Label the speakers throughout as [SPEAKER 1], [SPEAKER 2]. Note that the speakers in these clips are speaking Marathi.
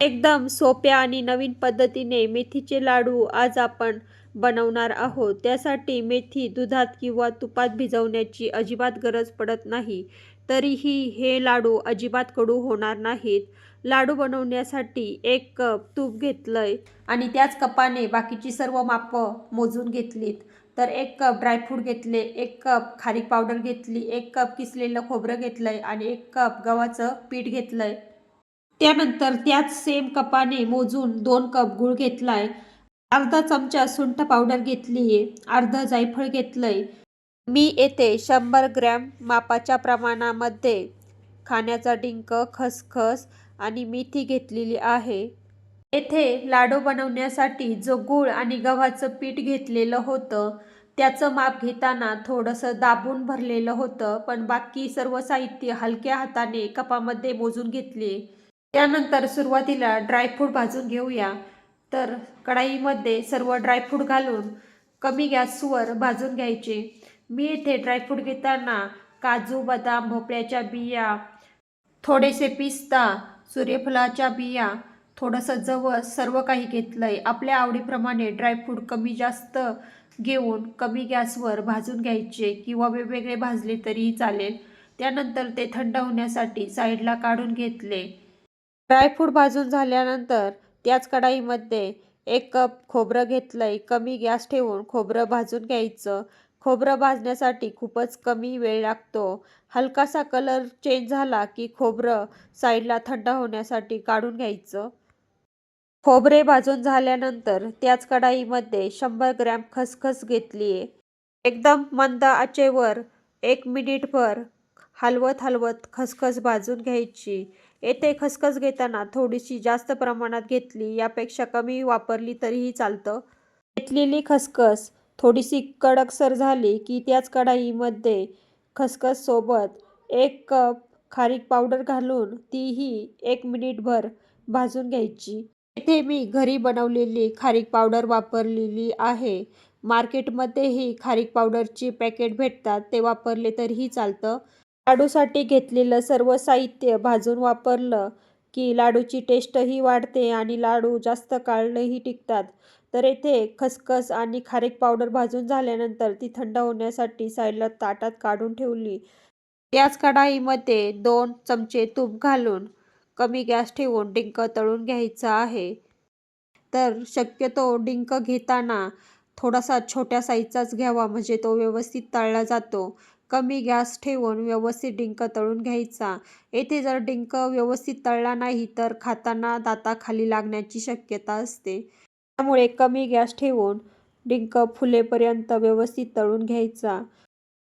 [SPEAKER 1] एकदम सोप्या आणि नवीन पद्धतीने मेथीचे लाडू आज आपण बनवणार आहोत. त्यासाठी मेथी दुधात किंवा तुपात भिजवण्याची अजिबात गरज पडत नाही. तरीही हे लाडू अजिबात कडू होणार नाहीत. लाडू बनवण्यासाठी एक कप तूप घेतलंय आणि त्याच कपाने बाकीची सर्व मापं मोजून घेतलीत. तर एक कप ड्रायफ्रूट घेतले एक कप खारीक पावडर घेतली एक कप किसलेलं खोबरं घेतलंय आणि एक कप गव्हाचं पीठ घेतलंय. त्यानंतर त्याच सेम कपाने मोजून दोन कप गूळ घेतलाय. अर्धा चमचा सुंठ पावडर घेतलीये. अर्ध जायफळ घेतलंय. मी येथे शंभर ग्रॅम मापाच्या प्रमाणामध्ये. खाण्याचा डिंक खसखस आणि मेथी घेतलेली आहे. येथे लाडू बनवण्यासाठी जो गूळ आणि गव्हाचं पीठ घेतलेलं होतं त्याचं माप घेताना थोडंसं दाबून भरलेलं होतं पण बाकी सर्व साहित्य हलक्या हाताने कपामध्ये मोजून घेतले. त्यानंतर सुरुवातीला ड्रायफ्रूट भाजून घेऊया. तर कढाईमध्ये सर्व ड्रायफ्रूट घालून कमी गॅसवर भाजून घ्यायचे. मी येथे ड्रायफ्रूट घेताना काजू बदाम भोपळ्याच्या बिया थोडेसे पिस्ता सूर्यफुलाच्या बिया थोडंसं जवळ सर्व काही घेतलं आहे आपल्या आवडीप्रमाणे ड्रायफ्रूट कमी जास्त घेऊन कमी गॅसवर भाजून घ्यायचे किंवा वेगवेगळे भाजले तरीही चालेल. त्यानंतर ते थंड होण्यासाठी साईडला काढून घेतले. ड्रायफ्रूट भाजून झाल्यानंतर त्याच कढाईमध्ये एक कप खोबरं घेतलंय. कमी गॅस ठेवून खोबरं भाजून घ्यायचं. खोबरं भाजण्यासाठी खूपच कमी वेळ लागतो. हलकासा कलर चेंज झाला की खोबरं साईडला थंड होण्यासाठी काढून घ्यायचं. खोबरे भाजून झाल्यानंतर त्याच कढाईमध्ये शंभर ग्रॅम खसखस घेतली आहे एकदम मंद आचेवर एक मिनिटभर हलवत हलवत खसखस भाजून घ्यायची. येथे खसखस घेताना थोडीशी जास्त प्रमाणात घेतली यापेक्षा कमी वापरली तरीही चालतं. घेतलेली खसखस थोडीशी कडकसर झाली की त्याच कढाईमध्ये खसखससोबत एक कप खारीक पावडर घालून तीही एक मिनिटभर भाजून घ्यायची. येथे मी घरी बनवलेली खारीक पावडर वापरलेली आहे. मार्केटमध्येही खारीक पावडरची पॅकेट भेटतात ते वापरले तरीही चालतं. लाडूसाठी घेतलेलं सर्व साहित्य भाजून वापरलं की लाडूची टेस्टही वाढते आणि लाडू जास्त काळही टिकतात. तर येथे खसखस आणि खारीक पावडर भाजून झाल्यानंतर ती थंड होण्यासाठी साईडला ताटात काढून ठेवली. याच कढाईमध्ये दोन चमचे तूप घालून कमी गॅस ठेवून डिंक तळून घ्यायचा आहे. तर शक्यतो डिंक घेताना थोडासा छोट्या साईजचाच घ्यावा म्हणजे तो व्यवस्थित तळला जातो. कमी गॅस ठेवून व्यवस्थित डिंक तळून घ्यायचा. येथे जर डिंक व्यवस्थित तळला नाही तर खाताना दाताखाली लागण्याची शक्यता असते. त्यामुळे कमी गॅस ठेवून डिंक फुलेपर्यंत व्यवस्थित तळून घ्यायचा.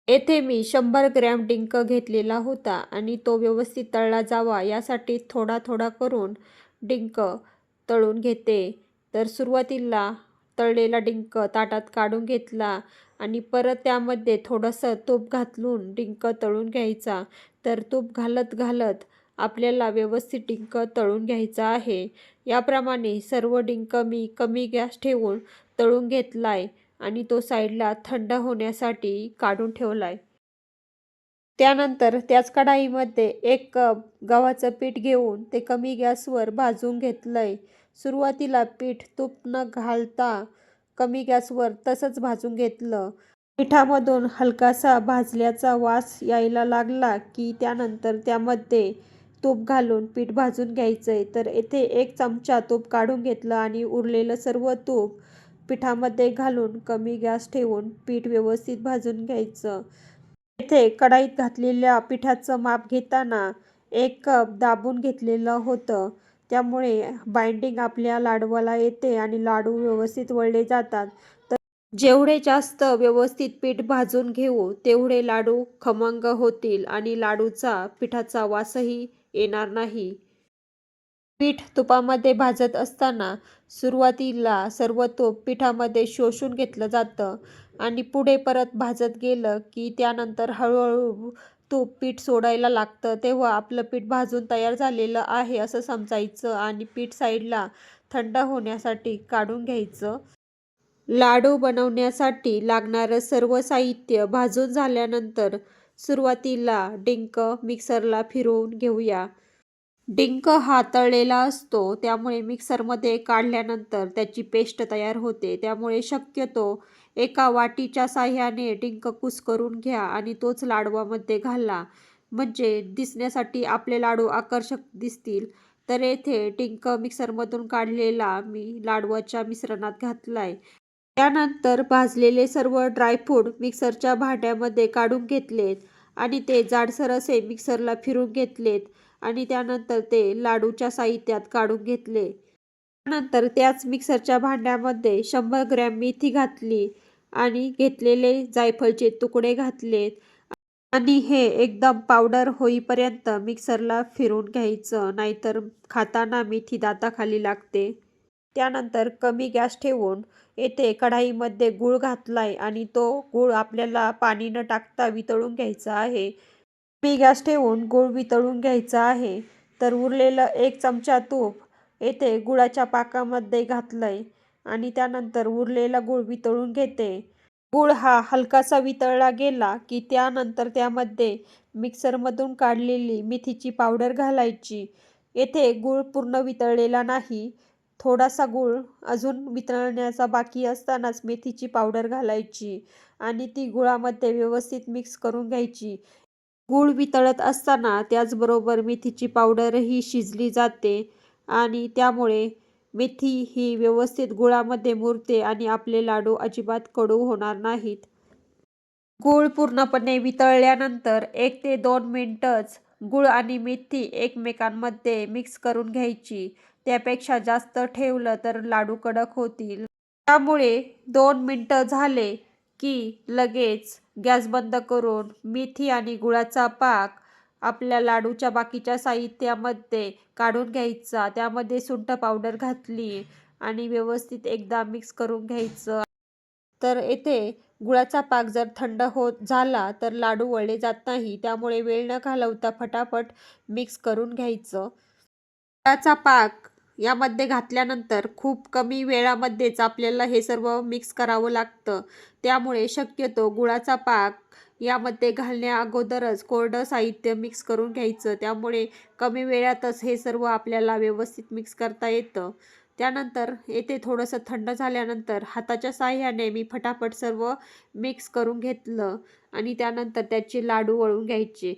[SPEAKER 1] येथे मी शंभर ग्रॅम डिंक घेतलेला होता आणि तो व्यवस्थित तळला जावा यासाठी थोडा थोडा करून डिंक तळून घेते. तर सुरुवातीला तळलेला डिंक ताटात काढून घेतला आणि परत त्यामध्ये थोडंसं तूप घातलून डिंक तळून घ्यायचा. तर तूप घालत घालत आपल्याला व्यवस्थित डिंक तळून घ्यायचा आहे. याप्रमाणे सर्व डिंक मी कमी गॅस ठेवून तळून घेतलाय आणि तो साईडला थंड होण्यासाठी काढून ठेवलाय. त्यानंतर त्याच कढाईमध्ये एक कप गव्हाचं पीठ घेऊन ते कमी गॅसवर भाजून घेतलंय. सुरुवातीला पीठ तूप न घालता कमी गॅसवर तसंच भाजून घेतलं. पिठामधून हलकासा भाजल्याचा वास यायला लागला की त्यानंतर त्यामध्ये तूप घालून पीठ भाजून घ्यायचं आहे तर येथे एक चमचा तूप काढून घेतलं आणि उरलेलं सर्व तूप पिठामध्ये घालून कमी गॅस ठेवून पीठ व्यवस्थित भाजून घ्यायचं. येथे कढाईत घातलेल्या पिठाचं माप घेताना एक कप दाबून घेतलेलं होतं. त्यामुळे बाइंडिंग आपल्या लाडवाला येते आणि लाडू व्यवस्थित वळले जातात. तर जेवढे जास्त व्यवस्थित पीठ भाजून घेऊ तेवढे लाडू खमंग होतील आणि लाडूचा पिठाचा वासही येणार नाही. पीठ तुपामध्ये भाजत असताना सुरुवातीला सर्व तूप पिठामध्ये शोषून घेतलं जातं आणि पुढे परत भाजत गेलं की त्यानंतर हळूहळू तूप पीठ सोडायला लागतं तेव्हा आपलं पीठ भाजून तयार झालेलं आहे असं समजायचं आणि पीठ साईडला थंड होण्यासाठी काढून घ्यायचं. लाडू बनवण्यासाठी लागणारं सर्व साहित्य भाजून झाल्यानंतर सुरुवातीला डिंक मिक्सरला फिरवून घेऊया. डिंक हा तळलेला असतो त्यामुळे मिक्सरमध्ये काढल्यानंतर त्याची पेस्ट तयार होते त्यामुळे शक्यतो एका वाटीच्या साह्याने डिंक कुस्करून घ्या आणि तोच लाडवामध्ये घाला. म्हणजे दिसण्यासाठी आपले लाडू आकर्षक दिसतील. तर येथे डिंक मिक्सरमधून काढलेला मी लाडवाच्या मिश्रणात घातलाय. त्यानंतर भाजलेले सर्व ड्रायफ्रूट मिक्सरच्या भांड्यामध्ये काढून घेतलेत आणि ते जाडसर असे मिक्सरला फिरून घेतलेत आणि त्यानंतर ते लाडूच्या साहित्यात काढून घेतले. त्यानंतर त्याच मिक्सरच्या भांड्यामध्ये शंभर ग्रॅम मेथी घातली. आणि घेतलेले जायफळचे तुकडे घातलेत. आणि हे एकदम पावडर होईपर्यंत मिक्सरला फिरून घ्यायचं नाहीतर खाताना मिठी दाताखाली लागते. त्यानंतर कमी गॅस ठेवून येथे कढाईमध्ये गूळ घातलाय आणि तो गूळ आपल्याला पाणी न टाकता वितळून घ्यायचा आहे. कमी गॅस ठेवून गूळ वितळून घ्यायचा आहे. तर उरलेलं एक चमचा तूप येथे गुळाच्या पाकामध्ये घातलंय. आणि त्यानंतर उरलेला गूळ वितळून घेते. गूळ हा हलकासा वितळला गेला की त्यानंतर त्यामध्ये मिक्सरमधून काढलेली मेथीची पावडर घालायची. येथे गूळ पूर्ण वितळलेला नाही. थोडासा गूळ अजून वितळण्याचा बाकी असतानाच मेथीची पावडर घालायची आणि ती गुळामध्ये व्यवस्थित मिक्स करून घ्यायची. गूळ वितळत असताना त्याचबरोबर मेथीची पावडरही शिजली जाते आणि त्यामुळे मेथी ही व्यवस्थित गुळामध्ये मुरते आणि आपले लाडू अजिबात कडू होणार नाहीत. गूळ पूर्णपणे वितळल्यानंतर एक ते दोन मिनटंच गूळ आणि मेथी एकमेकांमध्ये मिक्स करून घ्यायची. त्यापेक्षा जास्त ठेवलं तर लाडू कडक होतील. त्यामुळे दोन मिनटं झाले की लगेच गॅस बंद करून मेथी आणि गुळाचा पाक आपल्या लाडूच्या बाकीच्या साहित्यामध्ये काढून घ्यायचा. त्यामध्ये सुंठ पावडर घातली आणि व्यवस्थित एकदा मिक्स करून घ्यायचं. तर येथे गुळाचा पाक जर थंड होत झाला तर लाडू वळले जात नाही. त्यामुळे वेळ न घालवता फटाफट मिक्स करून घ्यायचं. गुळाचा पाक यामध्ये घातल्यानंतर खूप कमी वेळामध्येच आपल्याला हे सर्व मिक्स करावं लागतं. त्यामुळे शक्यतो गुळाचा पाक यामध्ये घालण्या अगोदरच कोरडं साहित्य मिक्स करून घ्यायचं. त्यामुळे कमी वेळातच हे सर्व आपल्याला व्यवस्थित मिक्स करता येतं. त्यानंतर येथे थोडंसं थंड झाल्यानंतर हाताच्या साह्याने मी फटाफट सर्व मिक्स करून घेतलं आणि त्यानंतर त्याचे लाडू वळून घ्यायचे.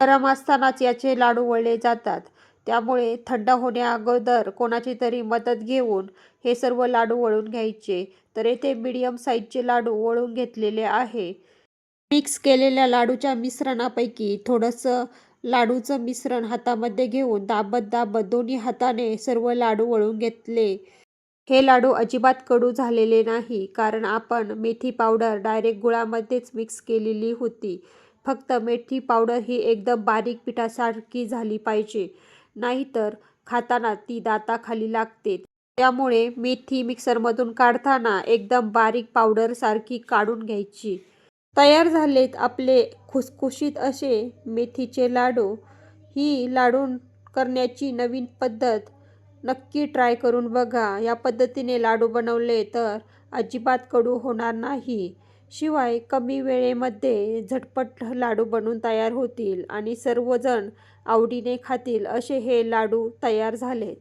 [SPEAKER 1] गरम असतानाच याचे लाडू वळले जातात. त्यामुळे थंड होण्या अगोदर कोणाची तरी मदत घेऊन हे सर्व लाडू वळून घ्यायचे. तर येथे मीडियम साईजचे लाडू वळून घेतलेले आहे. मिक्स केलेल्या लाडूच्या मिश्रणापैकी थोडंसं लाडूचं मिश्रण हातामध्ये घेऊन दाबत दाबत दोन्ही हाताने सर्व लाडू वळून घेतले. हे लाडू अजिबात कडू झालेले नाही कारण आपण मेथी पावडर डायरेक्ट गुळामध्येच मिक्स केलेली होती. फक्त मेथी पावडर ही एकदम बारीक पिठासारखी झाली पाहिजे नाहीतर खाताना ती दाताखाली लागते. त्यामुळे मेथी मिक्सरमधून काढताना एकदम बारीक पावडरसारखी काढून घ्यायची. तयार झालेत आपले खुसखुशीत असे मेथीचे लाडू. ही लाडू करण्याची नवीन पद्धत नक्की ट्राय करून बघा. या पद्धतीने लाडू बनवले तर अजिबात कडू होणार नाही. शिवाय कमी वेळेमध्ये झटपट लाडू बनून तयार होतील आणि सर्वजण आवडीने खातील असे हे लाडू तयार झालेत.